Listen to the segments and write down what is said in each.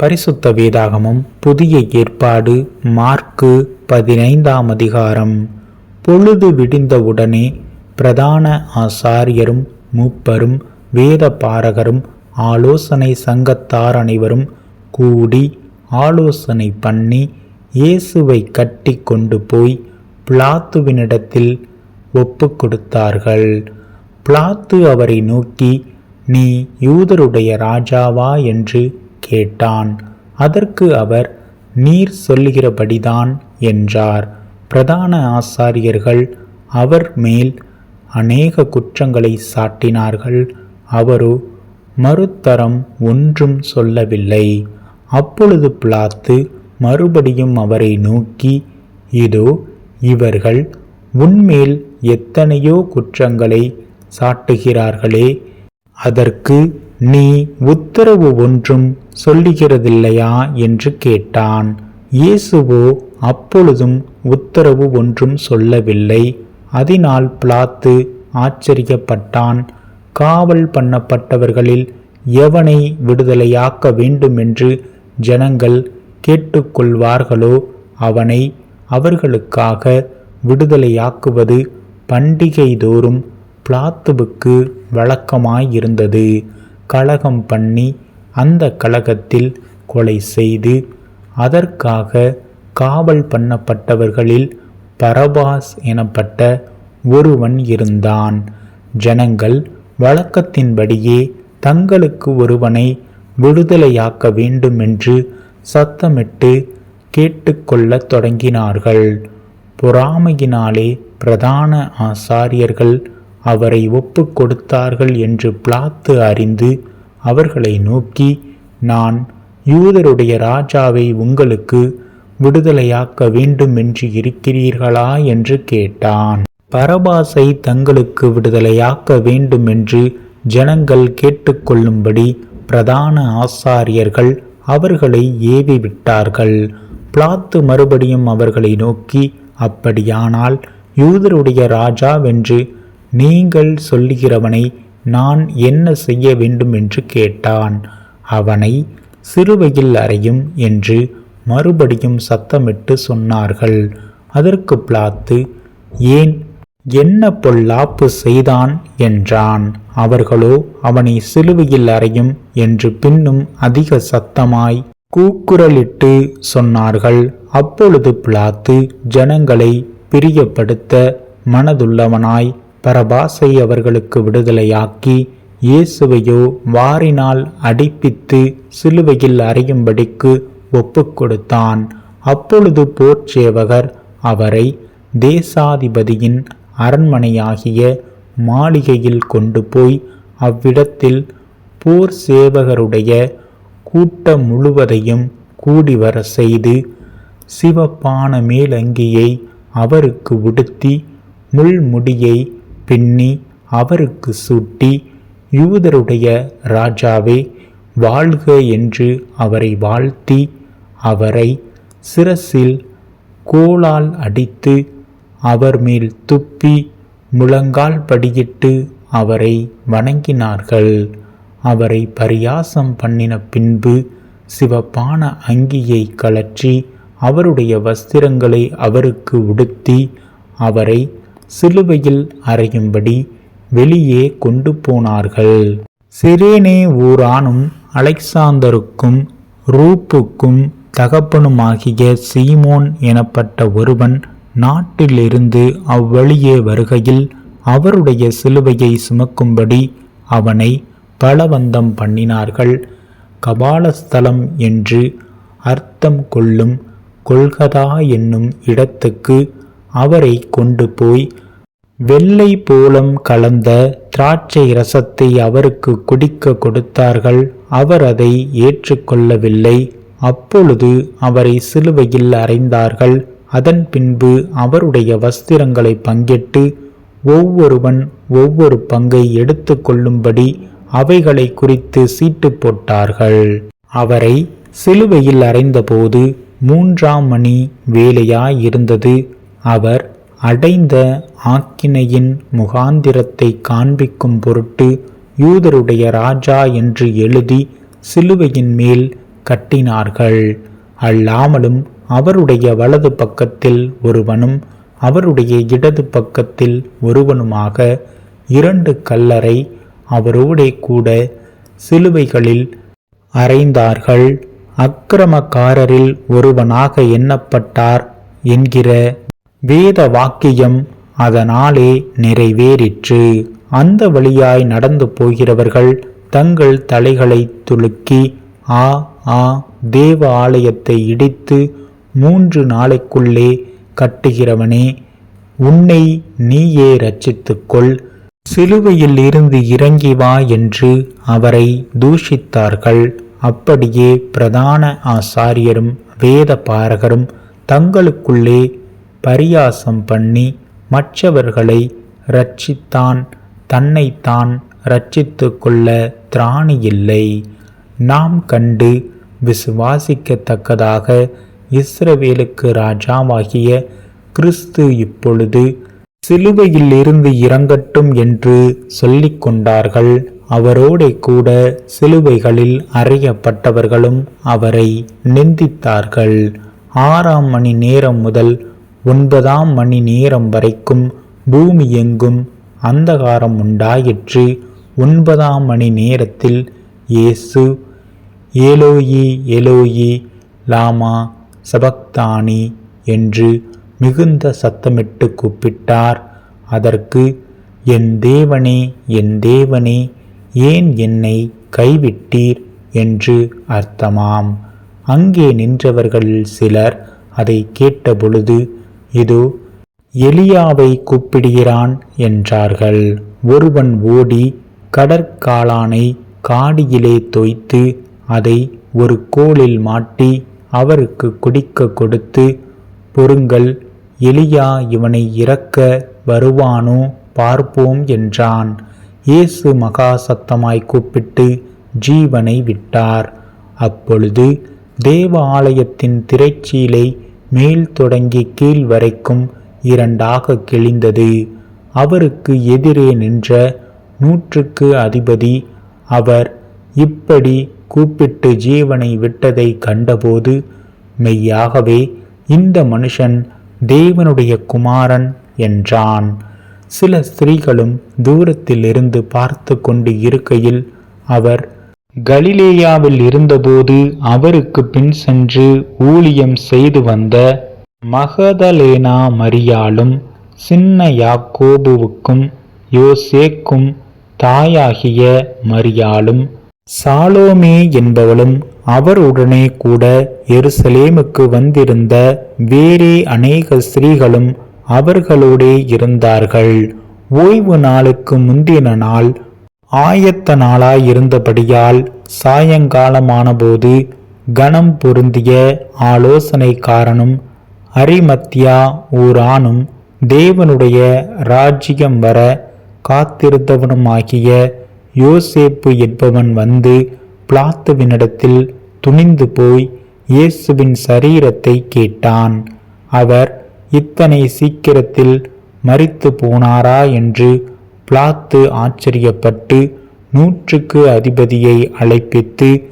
பரிசுத்த வேதாகமம் புதிய ஏற்பாடு மார்க்கு பதினைந்தாம் அதிகாரம். பொழுது விடிந்தவுடனே பிரதான ஆசாரியரும் மூப்பரும் வேத பாரகரும் ஆலோசனை சங்கத்தார் அனைவரும் கூடி ஆலோசனை பண்ணி இயேசுவை கட்டி கொண்டு போய் பிளாத்துவினிடத்தில் ஒப்பு கொடுத்தார்கள். பிளாத்து அவரை நோக்கி நீ யூதருடைய ராஜாவா? என்று கேட்டான். அதற்கு அவர் நீர் சொல்லுகிறபடிதான் என்றார். பிரதான ஆசாரியர்கள் அவர் மேல் அநேக குற்றங்களை சாட்டினார்கள். அவரோ மறுத்தரம் ஒன்றும் சொல்லவில்லை. அப்பொழுது பிளாத்து மறுபடியும் அவரை நோக்கி இதோ இவர்கள் உன்மேல் எத்தனையோ குற்றங்களை சாட்டுகிறார்களே அதற்கு நீ உத்தரவு ஒன்றும் சொல்லுகிறதில்லையா என்று கேட்டான். இயேசுவோ அப்பொழுதும் உத்தரவு ஒன்றும் சொல்லவில்லை. அதனால் பிளாத்து ஆச்சரியப்பட்டான். காவல் பண்ணப்பட்டவர்களில் எவனை விடுதலையாக்க வேண்டுமென்று ஜனங்கள் கேட்டுக்கொள்வார்களோ அவனை அவர்களுக்காக விடுதலையாக்குவது பண்டிகை தோறும் பிளாத்துவுக்கு வழக்கமாயிருந்தது. கலகம் பண்ணி அந்த கலகத்தில் கொலை செய்து அதற்காக காவல் பண்ணப்பட்டவர்களில் பரபாஸ் எனப்பட்ட ஒருவன் இருந்தான். ஜனங்கள் வழக்கத்தின்படியே தங்களுக்கு ஒருவனை விடுதலையாக்க வேண்டுமென்று சத்தமிட்டு கேட்டுக்கொள்ளத் தொடங்கினார்கள். பொறாமையினாலே பிரதான ஆசாரியர்கள் அவரை ஒப்பு கொடுத்தார்கள் என்று பிளாத்து அறிந்து அவர்களை நோக்கி நான் யூதருடைய ராஜாவை உங்களுக்கு விடுதலையாக்க வேண்டுமென்று இருக்கிறீர்களா? என்று கேட்டான். பரபாசை தங்களுக்கு விடுதலையாக்க வேண்டுமென்று ஜனங்கள் கேட்டுக்கொள்ளும்படி பிரதான ஆசாரியர்கள் அவர்களை ஏவி விட்டார்கள் பிளாத்து மறுபடியும் அவர்களை நோக்கி அப்படியானால் யூதருடைய ராஜாவென்று நீங்கள் சொல்லுகிறவனை நான் என்ன செய்ய வேண்டும் என்று கேட்டான். அவனை சிறுவையில் அறையும் என்று மறுபடியும் சத்தமிட்டு சொன்னார்கள். அதற்கு பிளாத்து ஏன் என்ன பொல்லாப்பு செய்தான்? என்றான். அவர்களோ அவனை சிலுவையில் அறையும் என்று பின்னும் அதிக சத்தமாய் கூக்குரலிட்டு சொன்னார்கள். அப்பொழுது பிளாத்து ஜனங்களை பிரியப்படுத்த மனதுள்ளவனாய் பரபாசை அவர்களுக்கு விடுதலையாக்கி இயேசுவையோ வாரினால் அடிப்பித்து சிலுவையில் அறையும்படிக்கு ஒப்புக் கொடுத்தான் அப்பொழுது போர்ச்சேவகர் அவரை தேசாதிபதியின் அரண்மனையாகிய மாளிகையில் கொண்டு போய் அவ்விடத்தில் போர் சேவகருடைய கூட்டம் முழுவதையும் கூடிவர செய்து சிவப்பான மேலங்கியை அவருக்கு உடுத்தி முள்முடியை பின்னி அவருக்கு சூட்டி யூதருடைய ராஜாவே வாழ்க என்று அவரை வாழ்த்தி அவரை சிரசில் கோலால் அடித்து அவர் மேல் துப்பி முழங்கால் படியிட்டு அவரை வணங்கினார்கள். அவரை பரியாசம் பண்ணின பின்பு சிவப்பான அங்கியை கலற்றி அவருடைய வஸ்திரங்களை அவருக்கு உடுத்தி அவரை சிலுவையில் அறையும்படி வெளியே கொண்டு போனார்கள். சிரேனே ஊரானும் அலெக்சாந்தருக்கும் ரூப்புக்கும் தகப்பனுமாகிய சீமோன் எனப்பட்ட ஒருவன் நாட்டிலிருந்து அவ்வழியே வருகையில் அவருடைய சிலுவையை சுமக்கும்படி அவனை பலவந்தம் பண்ணினார்கள். கபாலஸ்தலம் என்று அர்த்தம் கொள்ளும் கொள்கதா என்னும் இடத்துக்கு அவரை கொண்டு போய் வெள்ளை போலம் கலந்த திராட்சை ரசத்தை அவருக்கு குடிக்க கொடுத்தார்கள். அவர் அதை ஏற்றுக்கொள்ளவில்லை. அப்பொழுது அவரை சிலுவையில் அறைந்தார்கள். அதன் பின்பு அவருடைய வஸ்திரங்களை பங்கிட்டு ஒவ்வொருவன் ஒவ்வொரு பங்கை எடுத்து கொள்ளும்படி அவைகளை குறித்து சீட்டு போட்டார்கள். அவரை சிலுவையில் அறைந்தபோது மூன்றாம் மணி வேலையாயிருந்தது அவர் அடைந்த ஆக்கினையின் முகாந்திரத்தை காண்பிக்கும் பொருட்டு யூதருடைய ராஜா என்று எழுதி சிலுவையின் மேல் கட்டினார்கள். அல்லாமலும் அவருடைய வலது பக்கத்தில் ஒருவனும் அவருடைய இடது பக்கத்தில் ஒருவனுமாக இரண்டு கல்லறை அவரோடே கூட சிலுவைகளில் அறைந்தார்கள் அக்கிரமக்காரரில் ஒருவனாக எண்ணப்பட்டார் என்கிற வேத வாக்கியம் அதனாலே நிறைவேறிற்று. அந்த வழியாய் நடந்து போகிறவர்கள் தங்கள் தலைகளை துலுக்கி ஆ ஆ தேவ ஆலயத்தை இடித்து மூன்று நாளைக்குள்ளே கட்டுகிறவனே உன்னை நீயே ரட்சித்துக்கொள் சிலுவையில் இருந்து இறங்கி வா என்று அவரை தூஷித்தார்கள். அப்படியே பிரதான ஆசாரியரும் வேத பாரகரும் தங்களுக்குள்ளே பரியாசம் பண்ணி மற்றவர்களை ரட்சித்தான் தன்னைத்தான் ரட்சித்து கொள்ள திராணியில்லை. நாம் கண்டு விசுவாசிக்கத்தக்கதாக இஸ்ரவேலுக்கு ராஜாவாகிய கிறிஸ்து இப்பொழுது சிலுவையில் இருந்து இறங்கட்டும் என்று சொல்லிக் கொண்டார்கள். அவரோடே கூட சிலுவைகளில் அறையப்பட்டவர்களும் அவரை நிந்தித்தார்கள். ஆறாம் மணி நேரம் முதல் ஒன்பதாம் மணி நேரம் வரைக்கும் பூமி எங்கும் அந்தகாரம் உண்டாயிற்று. ஒன்பதாம் மணி நேரத்தில் இயேசு ஏலோயி ஏலோயி லாமா சபக்தானி என்று மிகுந்த சத்தமிட்டு கூப்பிட்டார். அதற்கு என் தேவனே என் தேவனே ஏன் என்னை கைவிட்டீர்? என்று அர்த்தமாம். அங்கே நின்றவர்கள் சிலர் அதை கேட்டபொழுது இதோ எலியாவை கூப்பிடுகிறான் என்றார்கள். ஒருவன் ஓடி கடற்காளானை காடியிலே தோய்த்து அதை ஒரு கோலில் மாட்டி அவருக்கு குடிக்க கொடுத்து பொருங்கள் எலியா இவனை இறக்க வருவானோ பார்ப்போம் என்றான். இயேசு மகா சத்தமாய் கூப்பிட்டு ஜீவனை விட்டார். அப்பொழுது தேவ ஆலயத்தின் திரைச்சீலை மேல் தொடங்கி கீழ் வரைக்கும் இரண்டாக கிழிந்தது. அவருக்கு எதிரே நின்ற நூற்றுக்கு அதிபதி அவர் இப்படி கூப்பிட்டு ஜீவனை விட்டதை கண்டபோது மெய்யாகவே இந்த மனுஷன் தேவனுடைய குமாரன் என்றான். சில ஸ்திரீகளும் தூரத்திலிருந்து பார்த்து கொண்டு இருக்கையில் அவர் கலிலேயாவில் இருந்தபோது அவருக்கு பின் சென்று ஊழியம் செய்து வந்த மகதலேனா மரியாளும் சின்ன யாக்கோபுவுக்கும் யோசேக்கும் தாயாகிய மரியாளும் சாலோமே என்பவளும் அவருடனே கூட எருசலேமுக்கு வந்திருந்த வேறே அநேக ஸ்திரீகளும் அவர்களோடே இருந்தார்கள். ஓய்வு நாளுக்கு முந்தின நாள் ஆயத்த நாளாயிருந்தபடியால் சாயங்காலமானபோது கணம் பொருந்திய ஆலோசனைக்காரனும் அரிமத்தியா ஊரானும் தேவனுடைய ராஜ்யம் வர காத்திருந்தவனுமாகிய யோசேப்பு என்பவன் வந்து பிளாத்துவினிடத்தில் துணிந்து போய் இயேசுவின் சரீரத்தை கேட்டான். அவர் இத்தனை சீக்கிரத்தில் மறித்து போனாரா என்று பிளாத்து ஆச்சரியப்பட்டு நூற்றுக்கு அதிபதியை அழைப்பித்து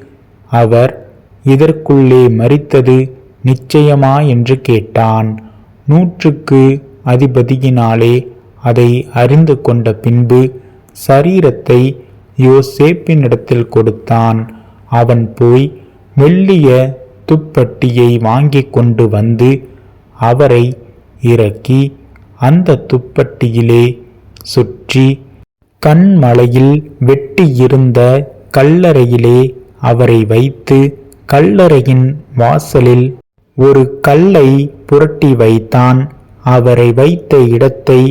அவர் இதற்குள்ளே மறித்தது நிச்சயமா? என்று கேட்டான். நூற்றுக்கு அதிபதியினாலே அதை அறிந்து கொண்ட பின்பு சரீரத்தை யோசேப்பினிடத்தில் கொடுத்தான். அவன் போய் மெல்லிய துப்பட்டியை வாங்கி கொண்டு வந்து அவரை இறக்கி அந்த துப்பட்டியிலே சுற்றி கண்மலையில் வெட்டியிருந்த கல்லறையிலே அவரை வைத்து கல்லறையின் வாசலில் ஒரு கல்லை புரட்டி வைத்தான். அவரை வைத்த இடத்தை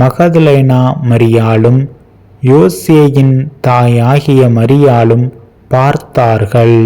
மகதலேனா மரியாளும் யோசேயின் தாயாகிய மரியாளும் பார்த்தார்கள்.